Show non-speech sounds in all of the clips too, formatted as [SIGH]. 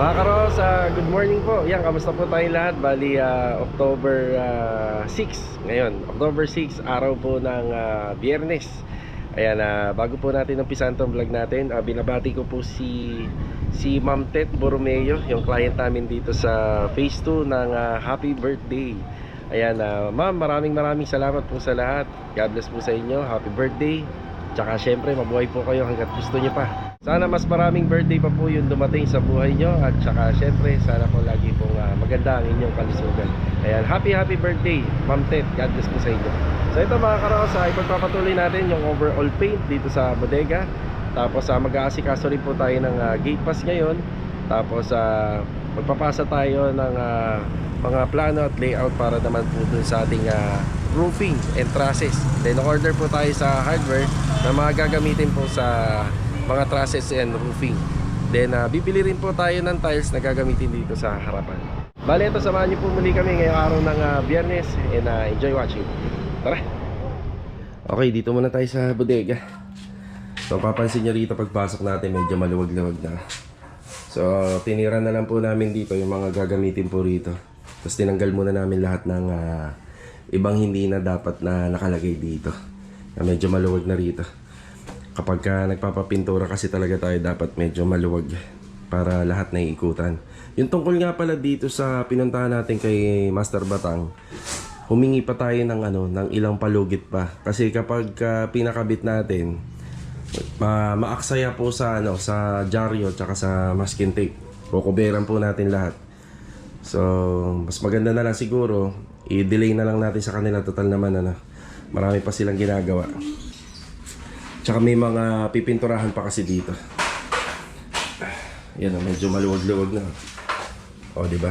Mga karos, ah, good morning po. Yan, kamusta po tayong lahat? Bali, ah, October ah, 6 ngayon. October 6, araw po ng ah, biyernes. Ayan, ah, bago po natin umpisan tong vlog natin, ah, binabati ko po si si Ma'am Tet Borromeo, yung client namin dito sa phase 2 ng ah, Happy Birthday. Ayan, ah, ma'am, maraming maraming salamat po sa lahat. God bless po sa inyo. Happy birthday. Tsaka syempre, mabuhay po kayo hanggat gusto nyo pa. Sana mas maraming birthday pa po yung dumating sa buhay nyo at saka syempre sana po lagi pong ah, maganda ang inyong kalusugan. Ayan, happy happy birthday Ma'am Ted, God bless po sa inyo. So ito mga karos, uh, ipagpapatuloy natin yung overall paint dito sa bodega. Tapos uh, mag-aasikaso rin po tayo ng ah, gate pass ngayon. Tapos uh, magpapasa tayo ng ah, mga plano at layout para naman po dun sa ating ah, roofing and trusses. Then order po tayo sa hardware na mga gagamitin po sa mga trusses and roofing. Then ah, bibili rin po tayo ng tiles na gagamitin dito sa harapan. Bale ito samahan niyo po muli kami ngayong araw ng ah, biyernes and ah, enjoy watching. Tara! Okay, dito muna tayo sa bodega. So papansin niyo rito pagpasok natin medyo maluwag-luwag na. So tinira na lang po namin dito yung mga gagamitin po rito. Tapos tinanggal muna namin lahat ng ah, ibang hindi na dapat na nakalagay dito. Na medyo maluwag na rito. Kapag ka nagpapapintura kasi talaga tayo dapat medyo maluwag para lahat na iikutan. Yung tungkol nga pala dito sa pinuntahan natin kay Master Batang, humingi pa tayo ng ano, ng ilang palugit pa. Kasi kapag ah, pinakabit natin, ma maaksaya po sa ano sa dyaryo tsaka sa masking tape. Kukuberan po natin lahat. So, mas maganda na lang siguro i-delay na lang natin sa kanila total naman ano. Marami pa silang ginagawa. Tsaka may mga pipinturahan pa kasi dito. Yan, oh, medyo maluwag-luwag na. O, di ba?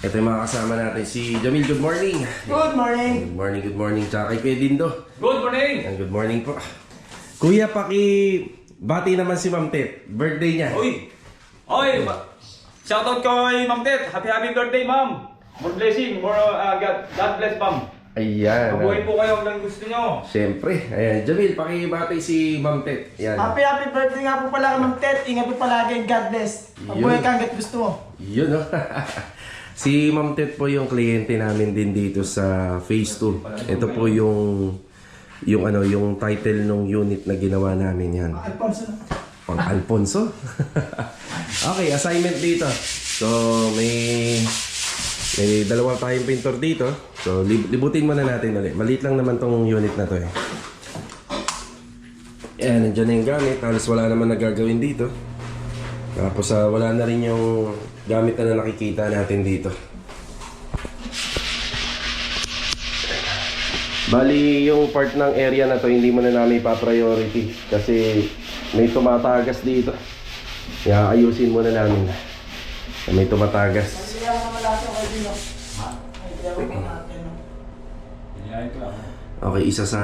Ito yung mga kasama natin. Si Jamil, good morning. Good morning. Good morning, good morning. Tsaka kay Kuya Dindo. Good morning! Yan, good morning po. Kuya, paki... Bati naman si Ma'am Tet. Birthday niya. Uy! Oy! ma- Shoutout kay Ma'am Tet! Happy happy birthday, Ma'am! More blessing, more uh, God, God bless, Ma'am! Ayan. Mabuhay po kayo ng gusto nyo! Siyempre. Ayan. Jamil, pakibati si Ma'am Tet. Yan. Happy happy birthday nga po pala kay Ma'am Ted. Ingat po palagi. God bless. Mabuhay ka hanggat gusto mo. Yun, no? [LAUGHS] si Ma'am Tet po yung kliyente namin din dito sa Phase 2. Ito po yung yung ano, yung title ng unit na ginawa namin yan. Alfonso na. Pang Alfonso. [LAUGHS] okay, assignment dito. So, may may dalawa tayong pintor dito. So, lib- libutin muna natin ulit. Maliit lang naman tong unit na to eh. Ayan, nandiyan na yung gamit. Halos wala naman nagagawin dito. Tapos ah, wala na rin yung gamit na nakikita natin dito. Bali, yung part ng area na to hindi mo na namin pa-priority kasi may tumatagas dito. Kaya ayusin muna namin. May tumatagas. Hindi ako naman lahat yung kay Dino. Hindi ako natin. Okay, isa sa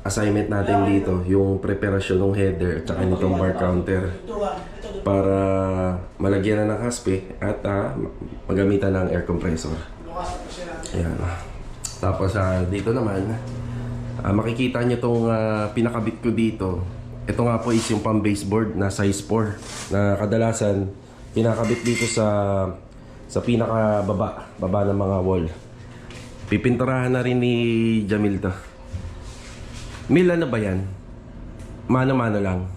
assignment natin dito, yung preparasyon ng header at saka nitong bar counter Ito. Ito para malagyan na ng haspe at ah, magamitan ng air compressor. Bukas po siya natin. Ayan. Tapos ah, dito naman, ah, makikita nyo itong pinakabit ko dito. Ito nga po is yung pang baseboard na size 4 na kadalasan pinakabit dito sa sa pinaka baba, baba ng mga wall. Pipinturahan na rin ni Jamil to. Mil ano ba yan? Mano-mano lang.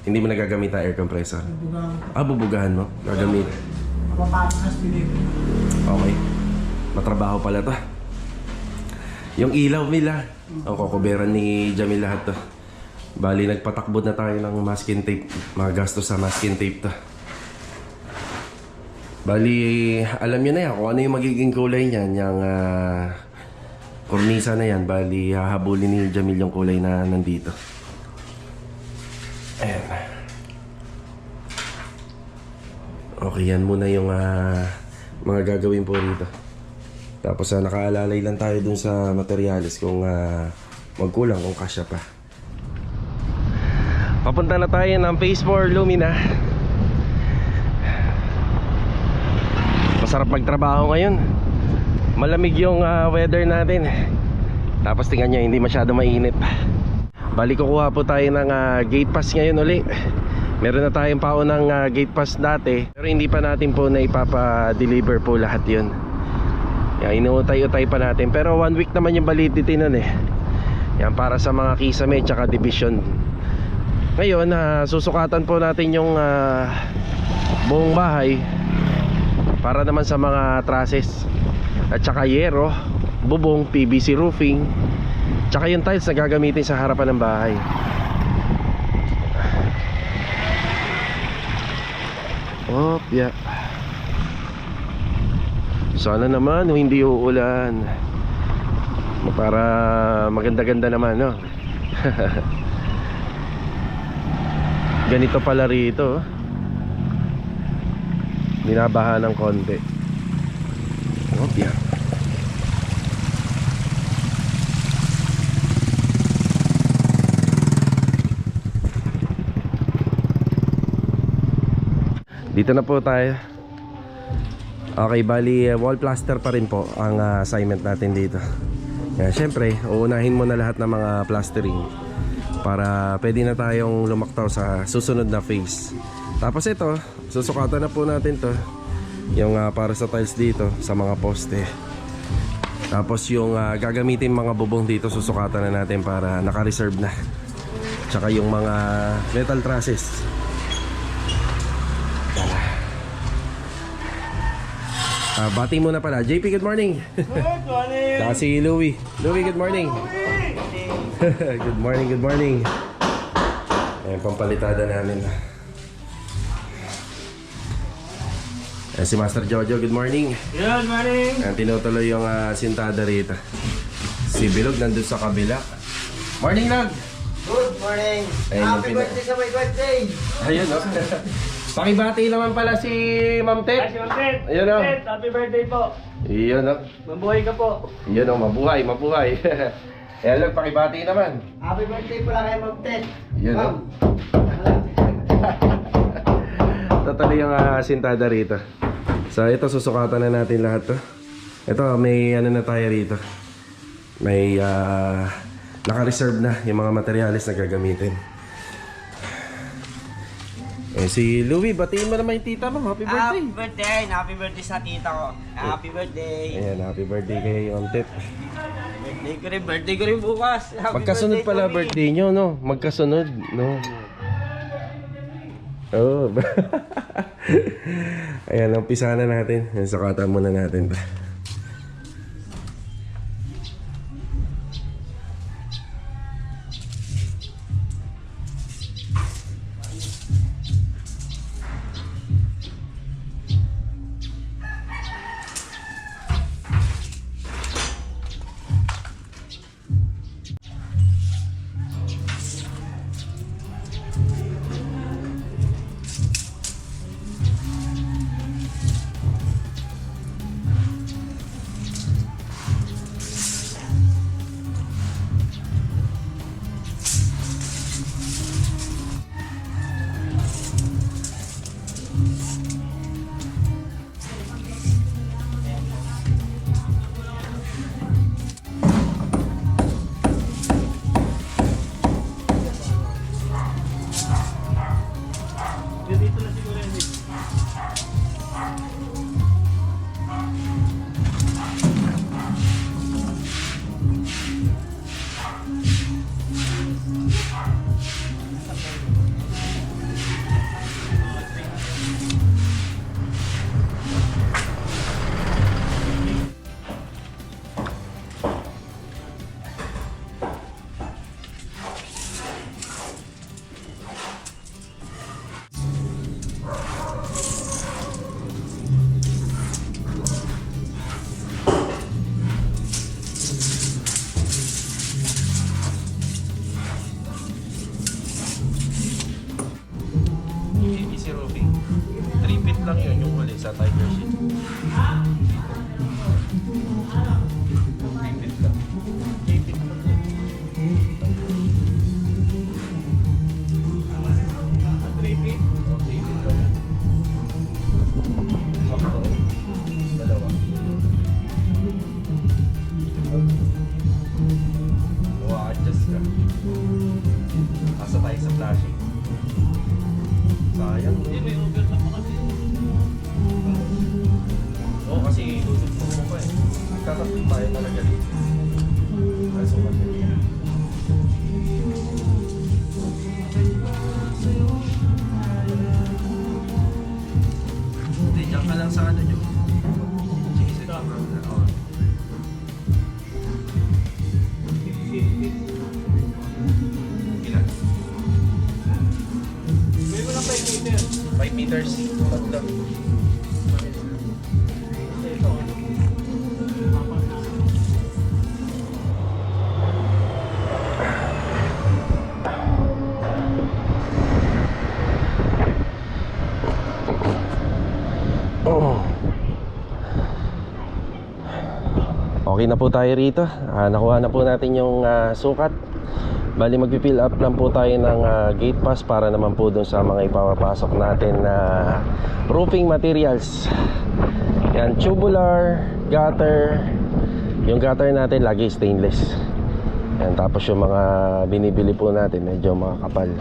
Hindi mo nagagamit ang air compressor. Bugang. Ah, bubugahan mo. Gagamit. Mapapanas pinip. Okay. Matrabaho pala to. Yung ilaw nila. Ang kukuberan ni Jamil lahat to. Bali, nagpatakbo na tayo ng masking tape. Mga gastos sa masking tape to. Bali, alam nyo na yan kung ano yung magiging kulay niyan. Yung ah, kornisa na yan. Bali, hahabulin ni Jamil yung kulay na nandito. Ayan. Okay, yan muna yung ah, mga gagawin po rito. Tapos uh, nakaalalay lang tayo dun sa materials kung ah, magkulang kung kasya pa. Papunta na tayo ng Phase 4 Lumina. Masarap magtrabaho ngayon. Malamig yung ah, weather natin. Tapos tingnan nyo, hindi masyado mainit. Bali kukuha po tayo ng ah, gate pass ngayon uli. Meron na tayong paunang ah, gate pass dati pero hindi pa natin po na ipapa-deliver po lahat yun. Yan, inuutay-utay pa natin. Pero one week naman yung validity nun eh. Yan, para sa mga kisame tsaka division. Ngayon, ah, susukatan po natin yung ah, buong bahay para naman sa mga trusses at tsaka yero, bubong, PVC roofing, tsaka yung tiles na gagamitin sa harapan ng bahay. Oh, yeah. Sana naman hindi uulan. Para maganda-ganda naman, no? [LAUGHS] Ganito pala rito. oh. Binabaha ng konti. Yeah. Dito na po tayo. Okay, bali uh, wall plaster pa rin po ang uh, assignment natin dito. Kaya syempre, uunahin mo na lahat ng mga plastering para pwede na tayong lumaktaw sa susunod na phase. Tapos ito, susukatan na po natin to yung uh, para sa tiles dito sa mga poste. Tapos yung uh, gagamitin mga bubong dito susukatan na natin para naka-reserve na. Tsaka yung mga metal trusses Ah, bati muna pala. JP, good morning. Good morning! Saka si Louie. Louie, good morning. good morning, [LAUGHS] good morning. Ayan, pampalitada namin. Ayan, si Master Jojo, good morning. Good morning! Ayan, tinutuloy yung ah, sintada rito. Si Bilog nandun sa kabila. Morning, Log! Good morning! Ayun yung Happy pina- birthday sa my birthday! Ayun, no? [LAUGHS] Pakibati naman pala si Ma'am Tet. Ma'am Ted! Ayun, no? Ted, happy birthday po! Iyon, no? Mabuhay ka po! Iyon, no? Mabuhay, mabuhay. [LAUGHS] Ayan, Log, pakibati naman. Happy birthday pala kay Ma'am Ted! Yun, Ma'am. [LAUGHS] Totally yung uh, sintada rito. So ito susukatan na natin lahat to. Ito may ano na tayo rito. May ah, naka-reserve na yung mga materyales na gagamitin. Eh, si Louie, batiin mo naman yung tita mo. Happy birthday! Happy birthday! Happy birthday sa tita ko! Happy birthday! Ayan, happy birthday kay Ma'am Tet. Birthday ko rin, birthday ko rin bukas! Happy Magkasunod birthday pala birthday nyo, no? Magkasunod, no? Oh. [LAUGHS] Ayan, umpisa na natin. Ayan, Sukatan muna natin. Thank you. Okay na po tayo rito. Ah, nakuha na po natin yung ah, sukat. Bali magpipill up lang po tayo ng ah, gate pass para naman po dun sa mga ipapapasok natin na roofing materials. Yan, tubular, gutter. Yung gutter natin lagi stainless. Yan, tapos yung mga binibili po natin medyo makakapal.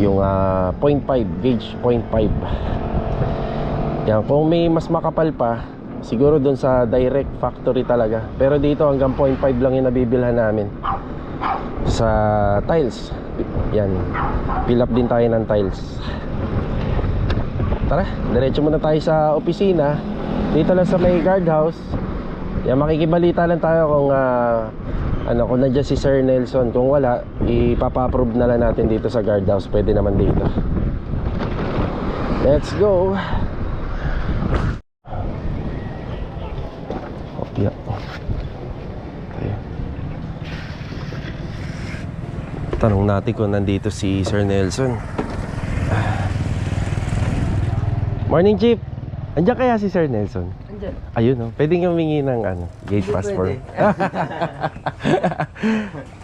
Yung ah, 0.5 gauge, 0.5. Yan, kung may mas makapal pa, siguro doon sa direct factory talaga. Pero dito hanggang 0.5 lang yung nabibilhan namin. Sa tiles. Yan. Fill up din tayo ng tiles. Tara, diretso muna tayo sa opisina. Dito lang sa may guardhouse. Yan, makikibalita lang tayo kung ah, ano, kung nandiyan si Sir Nelson. Kung wala, ipapa-approve na lang natin dito sa guardhouse. Pwede naman dito. Let's go! Kopya. Tayo. Tanong natin kung nandito si Sir Nelson. Ah. Morning, Chief. Andiyan kaya si Sir Nelson? Andyan. Ayun, no? Pwede nga humingi ng ano, gate Hindi pass for... [LAUGHS]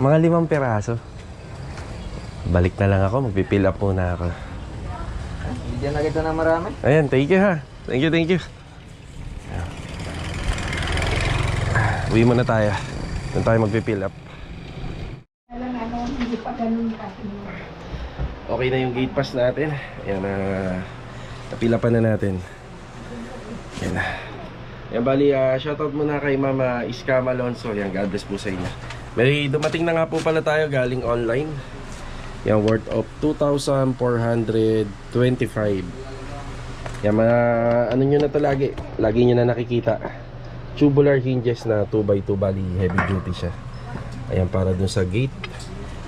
Mga limang peraso. Balik na lang ako, magpipill up muna ako. Bigyan na kita ng marami. Ayan, thank you ha. Thank you, thank you. Uwi muna tayo. Doon tayo magpipill up. Okay na yung gate pass natin. Ayan na. napilapan na natin. Ayan na. Yan bali, ah, shoutout muna kay Mama Iskam Alonso. Yan, God bless po sa inyo. May dumating na nga po pala tayo galing online. Yan, worth of 2,425. Yan, mga ano nyo na to lagi. Lagi nyo na nakikita. Tubular hinges na 2x2 bali heavy duty siya. Ayan, para dun sa gate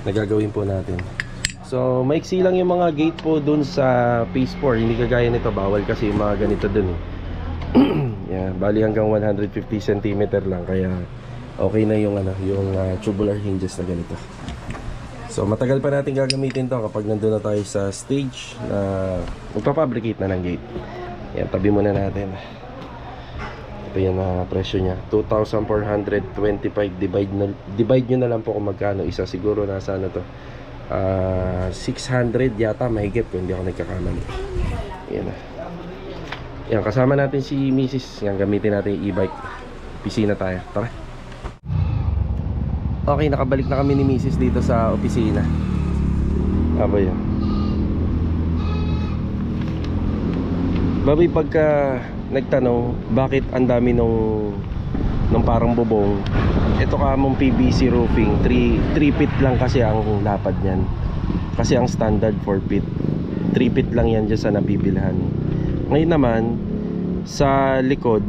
na gagawin po natin. So, maiksi lang yung mga gate po dun sa Phase 4. Hindi kagaya nito, bawal kasi yung mga ganito dun eh. [CLEARS THROAT] Yan, bali hanggang 150 cm lang kaya okay na yung ano, yung ah, tubular hinges na ganito. So matagal pa natin gagamitin to kapag nandun na tayo sa stage na magpapabricate na ng gate. Yan, tabi muna natin. Ito yan na presyo niya. 2,425 divide na, divide nyo na lang po kung magkano isa. Siguro nasa ano to. ah 600 yata mahigit kung hindi ako nagkakamali. Yan na. Yan, kasama natin si Mrs. Yan, gamitin natin yung e-bike. Opisina tayo. Tara. Okay, nakabalik na kami ni Mrs. dito sa opisina. Aba yan. Babi, pagka nagtanong, bakit ang dami nung nung parang bubong, ito ka mong PVC roofing, 3, 3 feet lang kasi ang lapad niyan. Kasi ang standard 4 feet. 3 feet lang yan dyan sa nabibilhan. Ngayon naman, sa likod,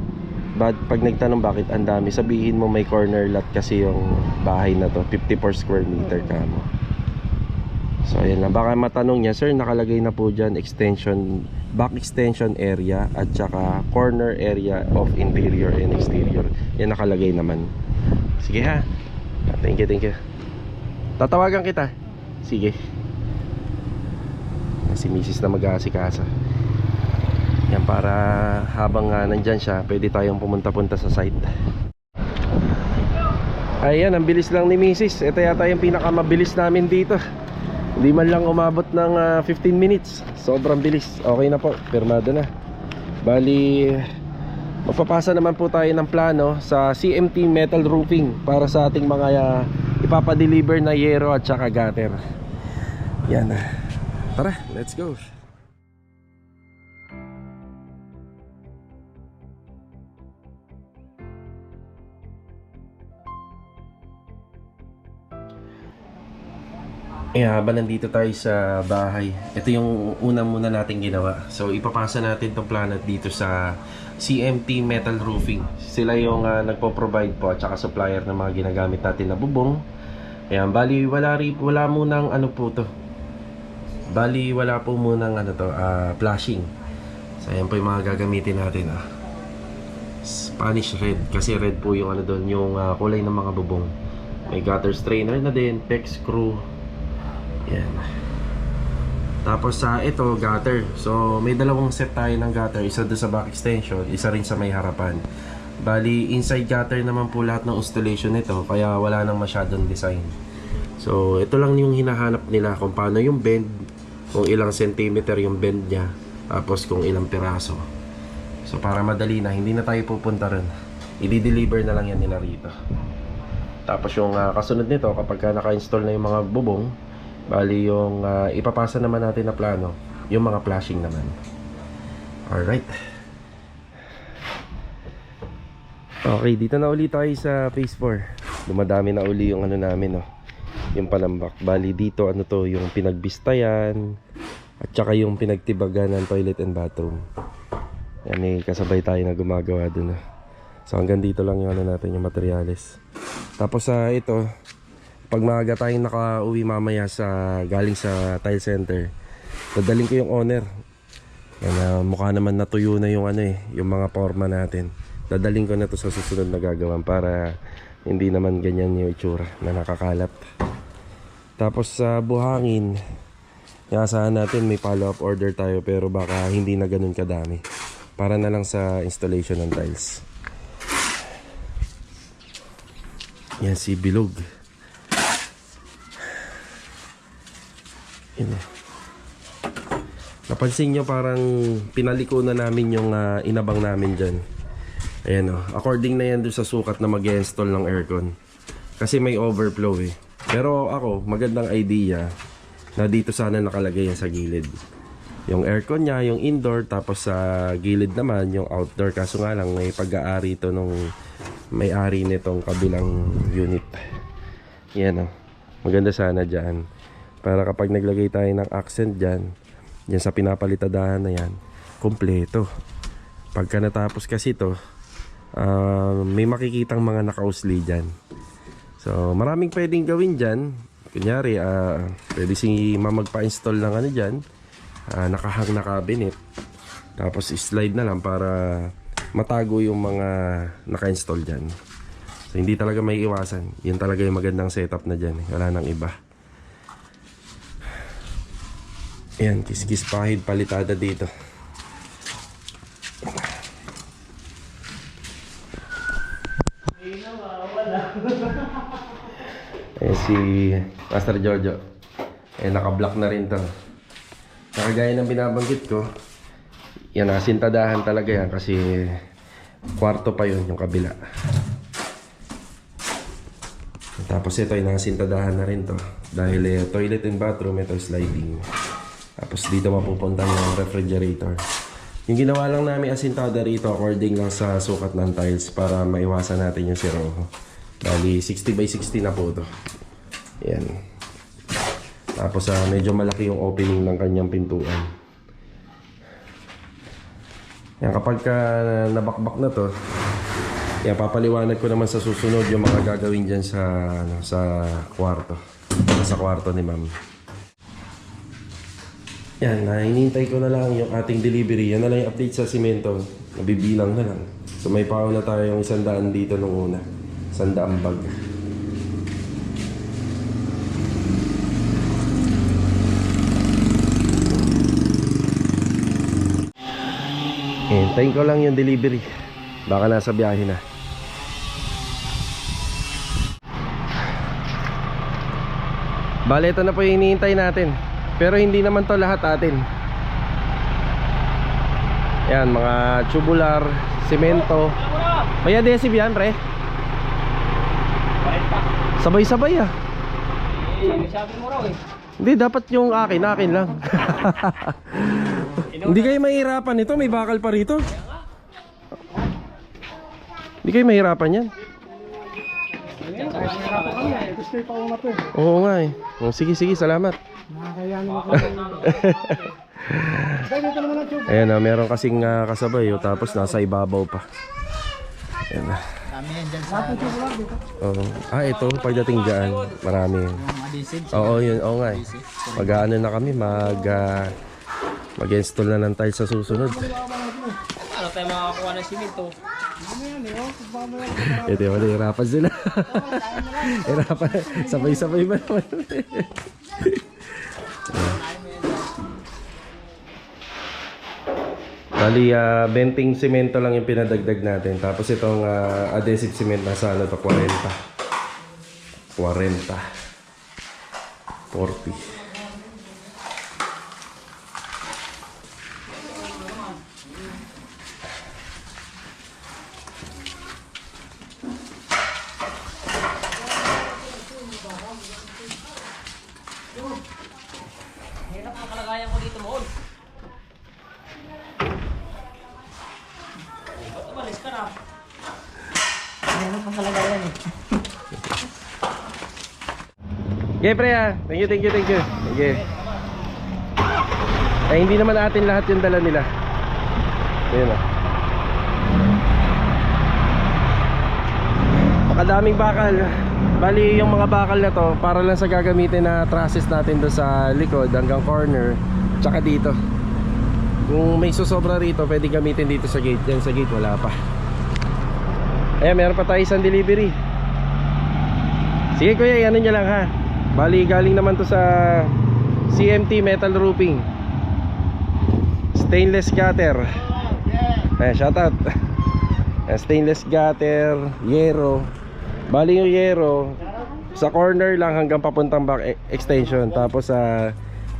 But pag nagtanong bakit ang dami, sabihin mo may corner lot kasi yung bahay na to, 54 square meter ka mo. So ayan lang, baka matanong niya, sir nakalagay na po dyan extension, back extension area at saka corner area of interior and exterior. Yan nakalagay naman. Sige ha. Thank you, thank you. Tatawagan kita. Sige. Si Mrs. na mag-aasikaso. Yan para habang uh, nandyan siya, pwede tayong pumunta-punta sa site. Ayan, ang bilis lang ni Mrs. Ito yata yung pinakamabilis namin dito. Hindi lang umabot ng ah, 15 minutes. Sobrang bilis. Okay na po, pirmado na. Bali, magpapasa naman po tayo ng plano sa CMT Metal Roofing para sa ating mga ah, ipapadeliver na yero at saka gutter. Yan. Tara, let's go. Eh, habang nandito tayo sa bahay, ito yung una muna natin ginawa. So, ipapasa natin tong planet dito sa CMT Metal Roofing. Sila yung ah, nagpo-provide po at saka supplier ng mga ginagamit natin na bubong. Ayan, bali wala, wala munang ano po to. Bali wala po munang ano to, ah, flashing. So, ayan po yung mga gagamitin natin. Ah. Spanish red kasi red po yung ano doon, yung ah, kulay ng mga bubong. May gutter strainer na din, PEX screw, yan. Tapos sa ito, gutter. So, may dalawang set tayo ng gutter. Isa doon sa back extension, isa rin sa may harapan. Bali, inside gutter naman po lahat ng installation nito. Kaya wala nang masyadong design. So, ito lang yung hinahanap nila kung paano yung bend. Kung ilang centimeter yung bend niya. Tapos kung ilang piraso. So, para madali na, hindi na tayo pupunta rin. I-deliver na lang yan nila rito. Tapos yung ah, kasunod nito, kapag ka naka-install na yung mga bubong, Bali yung ah, ipapasa naman natin na plano, yung mga flashing naman. Alright. Okay, dito na uli tayo sa phase 4. Dumadami na uli yung ano namin, no. Yung palambak. Bali dito, ano to, yung pinagbistayan, at saka yung pinagtibagan ng toilet and bathroom. Yan eh, kasabay tayo na gumagawa dun. ah. So hanggang dito lang yung ano natin, yung materials. Tapos sa ito, pag maaga tayong nakauwi mamaya sa galing sa tile center dadalhin ko yung owner. Yan, ah, mukha naman natuyo na yung ano eh yung mga forma natin. Dadalhin ko na to sa susunod na gagawin para hindi naman ganyan yung itsura na nakakalat. Tapos sa buhangin Iasahan natin may follow up order tayo pero baka hindi na ganun kadami. Para na lang sa installation ng tiles. Yan si Bilog Yun eh. Napansin nyo parang pinaliko na namin yung ah, inabang namin dyan. Ayan o. According na yan doon sa sukat na mag install ng aircon. Kasi may overflow eh. Pero ako, magandang idea na dito sana nakalagay yan sa gilid. Yung aircon niya, yung indoor, tapos sa gilid naman, yung outdoor. Kaso nga lang, may pag-aari ito nung may-ari nitong kabilang unit. Yan o. Maganda sana dyan. Para kapag naglagay tayo ng accent dyan, dyan sa pinapalitadahan na yan, kompleto. Pagka natapos kasi to, ah, may makikitang mga nakausli dyan. So, maraming pwedeng gawin dyan. Kunyari, ah, pwede si ma magpa-install ng ano dyan, ah, nakahang na cabinet. Tapos slide na lang para matago yung mga naka-install dyan. So, hindi talaga may iwasan. Yan talaga yung magandang setup na dyan. Wala nang iba. Ayan, kiskis pahid palitada dito. Ayan si Master Jojo. Eh, naka-block na rin to. Nakagaya ng binabanggit ko, yan, nasintadahan talaga yan kasi kwarto pa yun yung kabila. Tapos ito ay nasintadahan na rin to. Dahil eh, toilet and bathroom, ito sliding. Tapos dito mapupunta yung refrigerator. Yung ginawa lang namin asintada rito according lang sa sukat ng tiles para maiwasan natin yung siroho. Bali 60 by 60 na po to. Yan. Tapos ah, medyo malaki yung opening ng kanyang pintuan. Yan kapag ka nabakbak na to, yan papaliwanag ko naman sa susunod yung mga gagawin diyan sa ano, sa kwarto. Sa kwarto ni Ma'am. Yan, na hinihintay ko na lang yung ating delivery. Yan na lang yung update sa simento. Nabibilang na lang. So may pao na tayo yung isang daan dito nung una. Isang daang bag. Hintayin ko lang yung delivery. Baka nasa biyahe na. Bale, ito na po yung hinihintay natin. Pero hindi naman to lahat atin. Yan, mga tubular, semento. May adhesive yan, pre. Ah. Sabi mo raw eh. Hindi, dapat yung akin, akin lang. [LAUGHS] Hindi kayo mahirapan ito, may bakal pa rito. Hindi kayo mahirapan yan. Eh. Oo nga eh. Oh, sige, sige, salamat. Nakakaya naman ko. Dahil dito naman ang tube. Ayan na, meron kasing ah, kasabay oh, tapos nasa ibabaw pa. Ayan na. Dami yan sa lang. Oo. Ah, ito, pagdating dyan, marami. Oo, yun, oo nga eh. Mag-ano na kami, mag... ah, mag-install na ng tiles sa susunod. Ano tayo makakakuha ng simento? Ito yung hirapan sila. hirapan. Sabay-sabay ba naman? Bali, ah, benting semento lang yung pinadagdag natin. Tapos itong ah, adhesive cement nasa ano to, 40. 40. 40. Ano pang kalagayan eh? Okay, pre ah. Thank you, thank you, thank you. Okay. Eh, hindi naman atin lahat yung dala nila. Ayun ah. Pakadaming bakal. Bali, yung mga bakal na to, para lang sa gagamitin na trusses natin doon sa likod hanggang corner. Tsaka dito. Kung may susobra rito, pwede gamitin dito sa gate. Yan sa gate, wala pa. Ayan, meron pa tayo isang delivery. Sige kuya, ano nyo lang ha Bali galing naman to sa CMT Metal Roofing. Stainless gutter. Eh, shoutout. Eh, Stainless gutter, yero. Bali yung yero Sa corner lang hanggang papuntang back e- extension. Tapos sa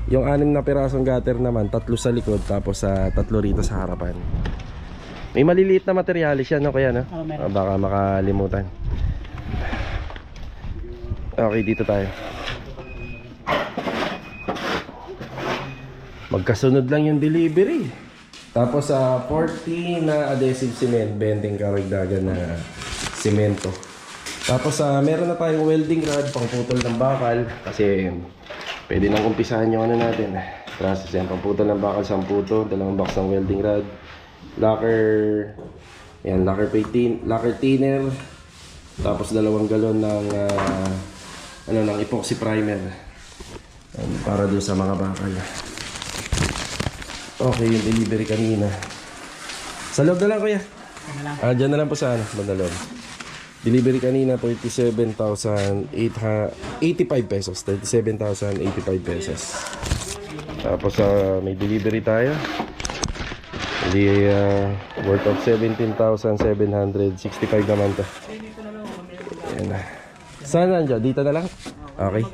yung anim na pirasong gutter naman Tatlo sa likod Tapos sa tatlo rito sa harapan. May maliliit na materyales yan no kaya no? Meron. Ah, baka makalimutan. Okay, dito tayo. Magkasunod lang yung delivery. Tapos sa 40 na adhesive cement, bending karagdagan na simento. Tapos sa meron na tayong welding rod pang putol ng bakal kasi pwede nang umpisahan yung ano natin. Process yan, pang putol ng bakal, 10 puto, dalawang box ng welding rod, locker, yan, locker patin, locker thinner, tapos dalawang galon ng ah, ano ng epoxy primer. Yan, para doon sa mga bakal. Okay, yung delivery kanina. Sa loob na lang kuya. Ah, dyan na lang po sa ano, bandalon. Delivery kanina 37,885 pesos. 37,085 pesos. Tapos ah, may delivery tayo. Hindi ah, worth of 17,765 naman to. Ayan. Saan nandiyan? Dito na lang? Okay.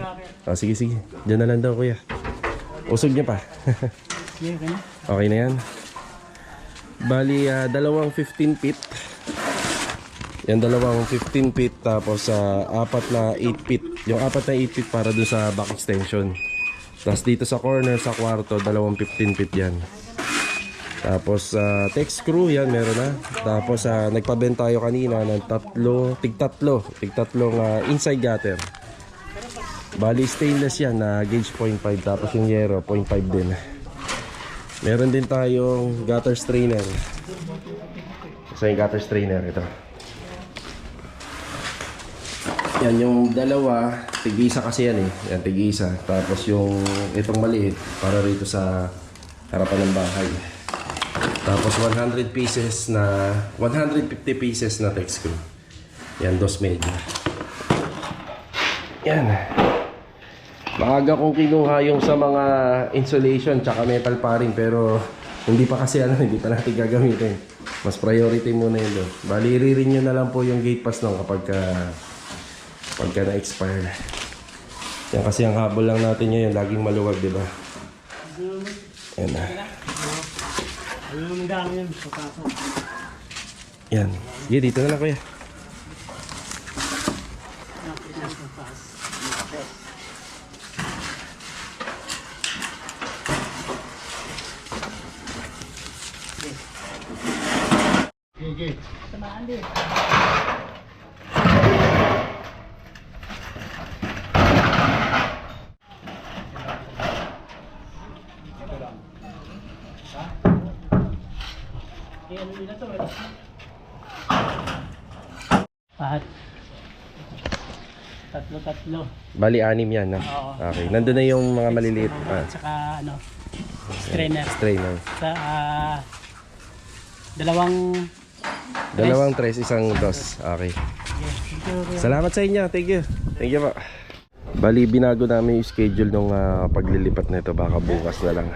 Ah, sige, sige. Diyan na lang daw, kuya. Usog niya pa. [LAUGHS] Sige, kanya. Okay na yan. Bali, ah, dalawang 15 feet. Yan, dalawang 15 feet. Tapos, ah, apat na 8 feet. Yung apat na 8 feet para dun sa back extension. Tapos dito sa corner, sa kwarto, dalawang 15 feet yan. Tapos sa tech screw yan meron na. Tapos sa nagpabenta tayo kanina ng tatlo, tig tatlo, tig tatlong ah, inside gutter. Bali stainless yan na gauge 0.5 tapos yung yero 0.5 din. Meron din tayong gutter strainer. Sa yung gutter strainer ito. Yan yung dalawa, tig-isa kasi yan eh. Yan tig-isa. Tapos yung itong maliit para rito sa harapan ng bahay. Tapos 100 pieces na 150 pieces na tech screw. Yan dos media. Yan. Maaga kong kinuha yung sa mga insulation tsaka metal paring pero hindi pa kasi ano, [LAUGHS] hindi pa natin gagamitin. Mas priority muna yun doon. Bali, re-renew na lang po yung gate pass nung kapag ka, pagka na-expire. Yan kasi ang habol lang natin ngayon, laging maluwag, di ba? Yan na. Ano naman gano'n yan? Yan. Sige, dito na lang kuya. Hindi. Pahat. Tatlo, tatlo. Bali, anim yan, na? Oo. Okay. Nandun na yung mga maliliit pa. At saka, ano, strainer. Strainer. Sa, ah, dalawang Dalawang tres, isang dos. Okay. Salamat sa inyo. Thank you. Thank you po. Bali, binago namin yung schedule nung ah, paglilipat nito. Baka bukas na lang.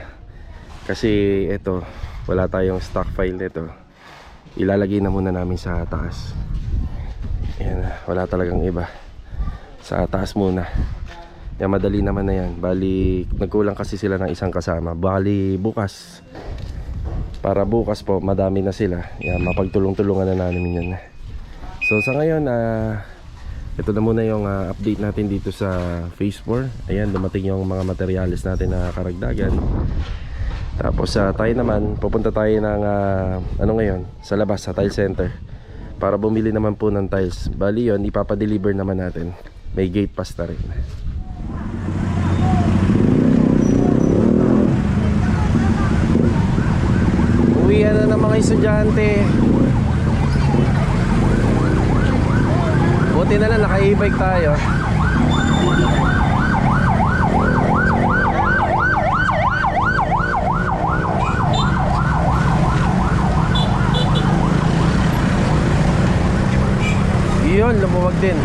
Kasi ito, wala tayong stock file nito. Ilalagay na muna namin sa taas. Yan, wala talagang iba. Sa taas muna. Yan, madali naman na yan. Bali, nagkulang kasi sila ng isang kasama. Bali, bukas. Para bukas po, madami na sila. Yan, mapagtulong-tulungan na namin yan. So sa ngayon, ah ito na muna yung ah, update natin dito sa Phase 4. Ayan, dumating yung mga materials natin na karagdagan. Tapos sa tayo naman, pupunta tayo ng ah, ano ngayon, sa labas, sa tile center. Para bumili naman po ng tiles. Bali yun, ipapadeliver naman natin. May gate pass na rin. Uwi na ng mga estudyante. Buti na lang naka-e-bike tayo. Yun, lumuwag din.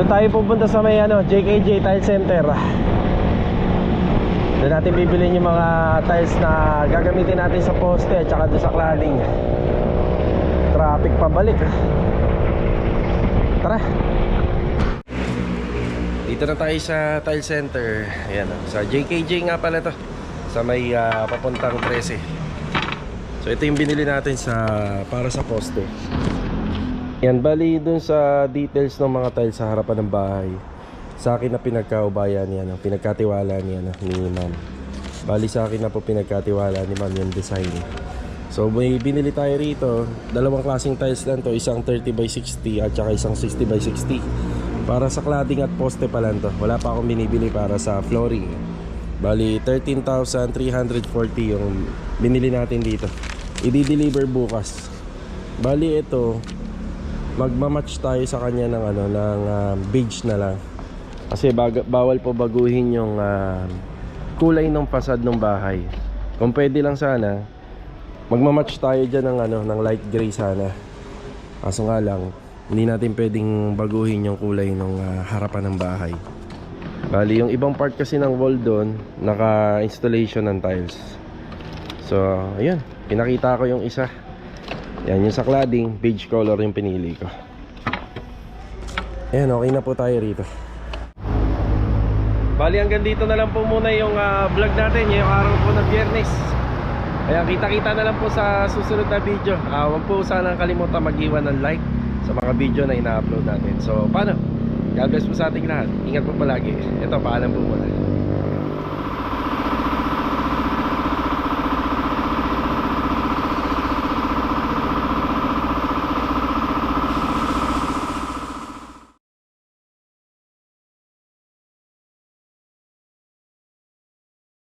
Doon tayo pupunta sa may ano, JKJ Tile Center. Doon natin bibilin yung mga tiles na gagamitin natin sa poste at saka doon sa cladding. Traffic pabalik. Tara. Dito na tayo sa Tile Center. Ayan, sa JKJ nga pala to. Sa may ah, papuntang 13. So ito yung binili natin sa para sa poste. Yan, bali dun sa details ng mga tiles sa harapan ng bahay. Sa akin na pinagkaubayan niya, no? pinagkatiwala niya no? ni ma'am. Bali sa akin na po pinagkatiwala ni ma'am yung design. So may binili tayo rito, dalawang klaseng tiles lang to, isang 30 by 60 at saka isang 60 by 60. Para sa cladding at poste pa lang to. Wala pa akong binibili para sa flooring. Bali 13,340 yung binili natin dito. I-deliver bukas. Bali ito, magmamatch tayo sa kanya ng ano ng ah, beige na lang. Kasi bawal po baguhin yung ah, kulay ng fasad ng bahay. Kung pwede lang sana, magmamatch tayo diyan ng ano ng light gray sana. Kaso nga lang, hindi natin pwedeng baguhin yung kulay ng ah, harapan ng bahay. Bali, yung ibang part kasi ng wall doon, naka-installation ng tiles. So, ayun, pinakita ko yung isa. Yan, yung sa cladding, beige color yung pinili ko. Ayan, okay na po tayo rito. Bali, hanggang dito na lang po muna yung ah, vlog natin, yung araw po ng biyernes. Kaya kita-kita na lang po sa susunod na video. Ah, huwag po sana kalimutan mag-iwan ng like sa mga video na ina-upload natin. So, paano? God bless po sa ating lahat. Ingat po palagi. Ito, paalam po muna.